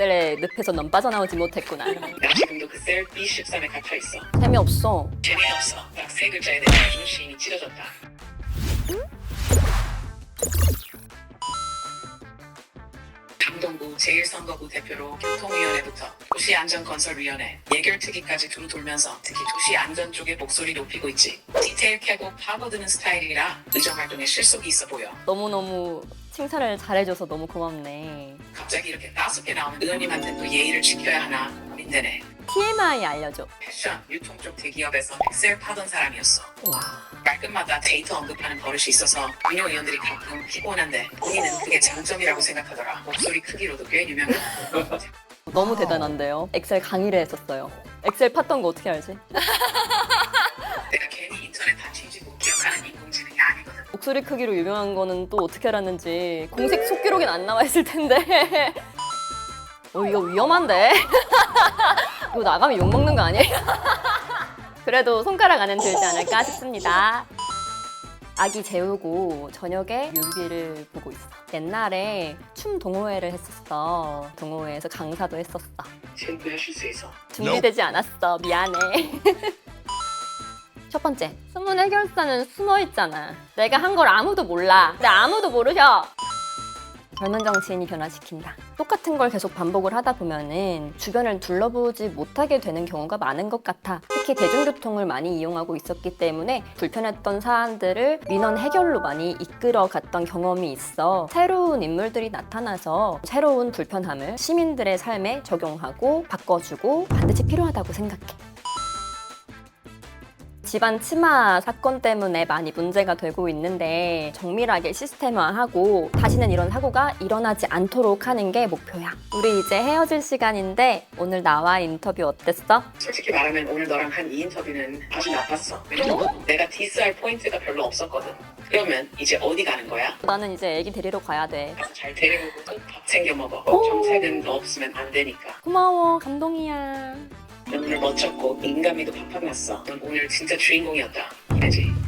셀의 늪에서 넌 빠져나오지 못했구나. 나 지금도 그 셀 B13에 갇혀 있어. 재미없어. 재미없어. 딱 세 글자에 대해준 시인이 찢어졌다. 강동구 제1선거구 대표로 교통위원회부터 도시안전건설위원회, 예결특위까지 두루 돌면서 특히 도시안전 쪽에 목소리 높이고 있지. 디테일 캐고 파고드는 스타일이라 의정활동에 실속이 있어 보여. 너무너무 칭찬을 잘해줘서 너무 고맙네. 갑자기 이렇게 다섯 개 나오면 의원님한테 또 예의를 지켜야 하나 고민되네. TMI 알려줘. 패션, 유통 쪽 대기업에서 엑셀 파던 사람이었어. 와. 말끝마다 데이터 언급하는 버릇이 있어서 민요 의원들이 가끔 피곤한데 본인은 그게 장점이라고 생각하더라. 목소리 크기로도 꽤 유명해. 너무 대단한데요. 엑셀 강의를 했었어요. 엑셀 팠던 거 어떻게 알지? 목소리 크기로 유명한 거는 또 어떻게 알았는지 공식 속기록엔 안 나와 있을 텐데. 어, 이거 위험한데? 이거 나가면 욕먹는 거 아니에요? 그래도 손가락 안은 들지 않을까 싶습니다. 아기 재우고 저녁에 뮤비를 보고 있어. 옛날에 춤 동호회를 했었어. 동호회에서 강사도 했었어. 챔프하실 수 있어. 준비되지 않았어. 미안해. 첫 번째, 숨은 해결사는 숨어 있잖아. 내가 한 걸 아무도 몰라. 근데 아무도 모르셔. 젊은 정치인이 변화시킨다. 똑같은 걸 계속 반복을 하다 보면은 주변을 둘러보지 못하게 되는 경우가 많은 것 같아. 특히 대중교통을 많이 이용하고 있었기 때문에 불편했던 사안들을 민원 해결로 많이 이끌어 갔던 경험이 있어. 새로운 인물들이 나타나서 새로운 불편함을 시민들의 삶에 적용하고 바꿔주고 반드시 필요하다고 생각해. 집안 치마 사건 때문에 많이 문제가 되고 있는데 정밀하게 시스템화하고 다시는 이런 사고가 일어나지 않도록 하는 게 목표야. 우리 이제 헤어질 시간인데 오늘 나와 인터뷰 어땠어? 솔직히 말하면 오늘 너랑 한 이 인터뷰는 아주 나빴어. 왜냐면 내가 디스할 포인트가 별로 없었거든. 그러면 이제 어디 가는 거야? 나는 이제 애기 데리러 가야 돼. 잘 데리고 꼭밥 챙겨 먹어. 오. 정책은 너 없으면 안 되니까. 고마워 감동이야. 연기를 멋졌고 인간미도 팍팍 났어. 넌 오늘 진짜 주인공이었다. 이래지.